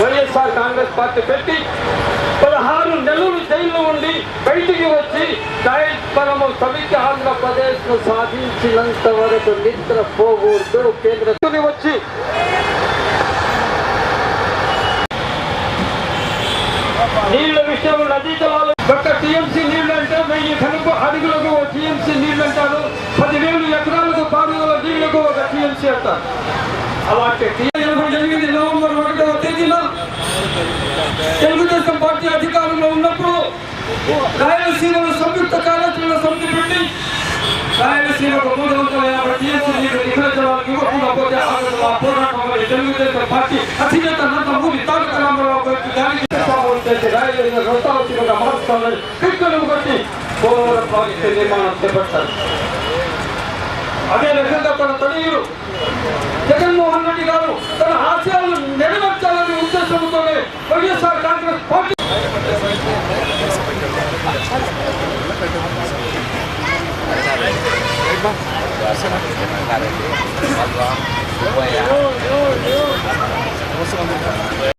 YSR Congress party పెట్టి పదహారు నెలలు జైల్లో ఉండి బయటికి వచ్చి మనము సవిత ఆంధ్రప్రదేశ్ను సాధించినంత వరకు నిద్ర పోకూడదు కేంద్ర వచ్చి నీళ్ళ విషయంలో నదీ జలాలు ఒక్క టీఎంసీ నీళ్ళు అంటే వెయ్యి కనుక అడుగులకు టీఎంసీ ఒక టీఎంసీ అంటారు అలాంటి ఎనభై ఎనిమిది నవంబర్ ఒకటవ తేదీన తెలుగుదేశం పార్టీ అధికారంలో ఉన్నప్పుడు రాయలసీమలో సంయుక్త కార్యాచరణ సమితి పెట్టి రాయలసీమకు మూడు వందల యాభై టీఎంసీ నీళ్లు నిఖరజలాలకు ఇవ్వకుండా పోతే ఆగదు ఆ పోరాటం వల్ల తెలుగుదేశం పార్టీ అధినేత నందమూరి తారక రామారావు గారికి దానికి ప్రభావం చేసి రాయలసీమ రసావసీమగా మార్చుకోవాలని పిక్కలు కొట్టి పోలవరం ప్రాజెక్టు నిర్మాణం చేపట్టారు అదే రకంగా తన తనయుడు. జగన్మోహన్ రెడ్డి గారు తన ఆశయాలను నెరవేర్చాలనే ఉద్దేశంతోనే వైఎస్ఆర్ కాంగ్రెస్ పార్టీ